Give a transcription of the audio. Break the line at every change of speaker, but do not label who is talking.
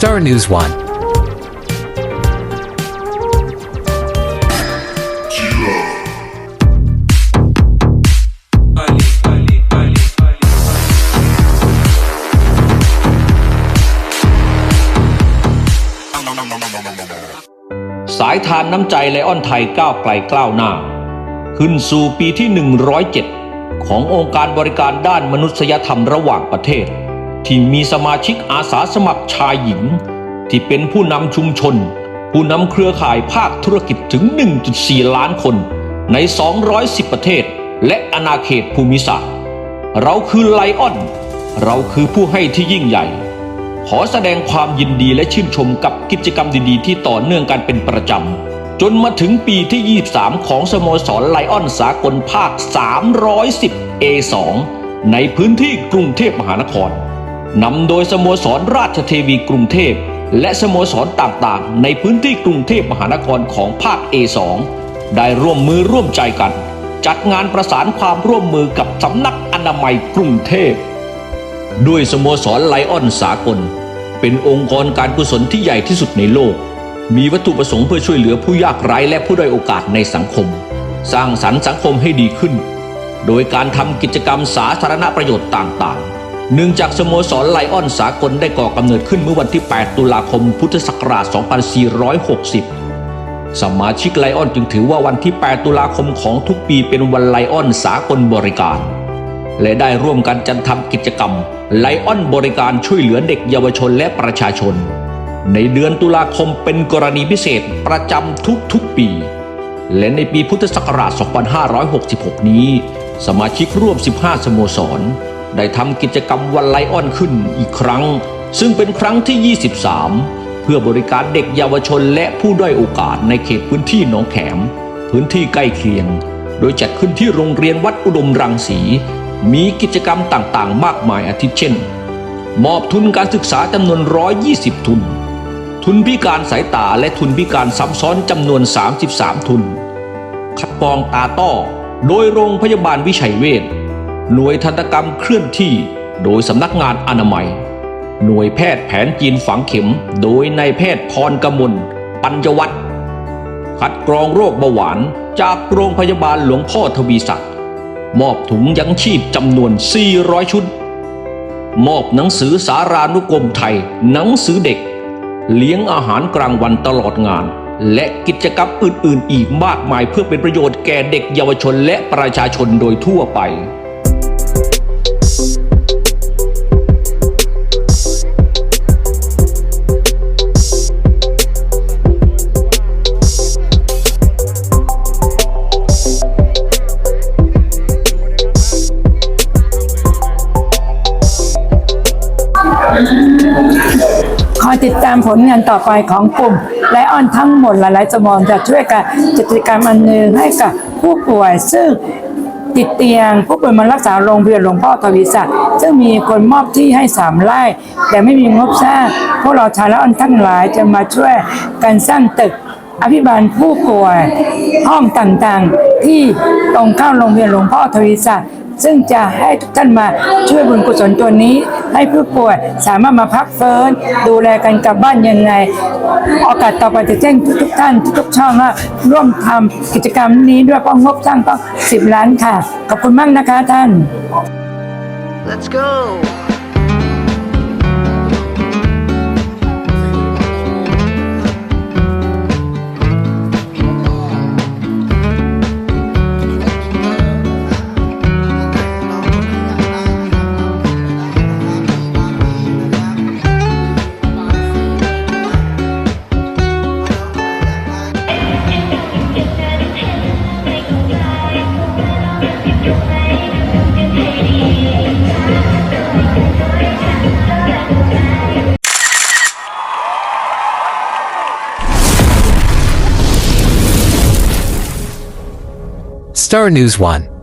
Star News 1.
สายทานน้ำใจไลออนไทยก้าวไกลก้าวหน้า ขึ้นสู่ปีที่ 107 ขององค์การบริการด้านมนุษยธรรมระหว่างประเทศ ที่มีสมาชิกอาสาสมัครชายหญิง ที่เป็นผู้นำชุมชน ผู้นำเครือข่ายภาคธุรกิจถึง 1.4 ล้านคน ใน 210 ประเทศ และอาณาเขตภูมิศาสตร์ เราคือไลออน เราคือผู้ให้ที่ยิ่งใหญ่ ขอแสดงความยินดีและชื่นชมกับกิจกรรมดีๆ ที่ต่อเนื่องกันเป็นประจำ จนมาถึงปีที่ 23 ของสโมสรไลออนสากลภาค 310 A2 ในพื้นที่กรุงเทพมหานคร นำโดยสโมสรราชเทวีกรุงเทพ และสโมสรต่างๆ ในพื้นที่กรุงเทพมหานครของภาค A2 ได้ร่วมมือร่วมใจกัน จัดงานประสานความร่วมมือกับสำนักอนามัยกรุงเทพ ด้วยสโมสรไลออนสากล เป็นองค์กรการกุศลที่ใหญ่ที่สุดในโลก มีวัตถุประสงค์เพื่อช่วยเหลือผู้ยากไร้และผู้ด้อยโอกาสในสังคม สร้างสรรค์สังคมให้ดีขึ้น โดยการทำกิจกรรมสาธารณประโยชน์ต่างๆ เนื่องจากสโมสรไลออนสากลได้ก่อกำเนิดขึ้นเมื่อวันที่ 8 ตุลาคมพุทธศักราช 2460 สมาชิกไลออนจึงถือว่าวันที่ 8 ตุลาคมของทุกปีเป็นวันไลออนสากลบริการ และได้ร่วมกันจัดทำกิจกรรมไลออนบริการช่วยเหลือเด็กเยาวชนและประชาชน ในเดือนตุลาคมเป็นกรณีพิเศษประจำทุกๆปี และในปีพุทธศักราช 2566 นี้ สมาชิกร่วม 15 สโมสร ได้ทำกิจกรรมวันไลออนขึ้นอีกครั้ง ซึ่งเป็นครั้งที่ 23 เพื่อบริการเด็กเยาวชนและผู้ด้อยโอกาสในเขตพื้นที่หนองแขม พื้นที่ใกล้เคียง โดยจัดขึ้นที่โรงเรียนวัดอุดมรังสี มีกิจกรรมต่างๆ มากมายอาทิเช่น มอบทุนการศึกษาจำนวน 120 ทุน ทุนพิการสายตาและทุนพิการซ้ำซ้อนจำนวน 33 ทุน คัดกรองตาต้อโดยโรงพยาบาลวิชัยเวช หน่วยทันตกรรมเคลื่อนที่ โดยสำนักงานอนามัย หน่วยแพทย์แผนจีนฝังเข็ม โดยนายแพทย์พรกมลปัญญวัฒน์คัดกรองโรคเบาหวานจากโรงพยาบาลหลวงพ่อทวีศักดิ์มอบถุงยังชีพจำนวน 400 ชุด มอบหนังสือสารานุกรมไทย หนังสือเด็ก เลี้ยงอาหารกลางวันตลอดงาน และกิจกรรมอื่น ๆ อีกมากมายเพื่อเป็นประโยชน์แก่เด็กเยาวชนและประชาชนโดยทั่วไป
คอยติดตามผลงานต่อไปของกลุ่มไลออนทั้งหมดหลายๆสมองจะช่วยกันกิจกรรมอันหนึ่งให้กับผู้ป่วย ซึ่งติดเตียงผู้ป่วยมารักษาโรงพยาบาลหลวงพ่อทวีศักดิ์ซึ่งมีคนมอบที่ให้สามไร่ แต่ไม่มีงบสร้างพวกเราชายไลออนทั้งหลายจะมาช่วยกันสร้างตึกอภิบาลผู้ป่วยห้องต่างๆ ที่ตรงข้ามโรงพยาบาลหลวงพ่อทวีศักดิ์ ซึ่งจะให้ทุกท่านมาช่วยบุญกุศลตัวนี้ ให้ผู้ป่วยสามารถมาพักเฟิร์นดูแลกันกลับบ้านยังไงโอกาสต่อไปจะแจ้งทุกท่านทุกช่องว่าร่วมทำกิจกรรมนี้ด้วยป้องงบสร้างต้อง10ล้านค่ะ ขอบคุณมากนะคะท่าน
Let's go.
Star News 1.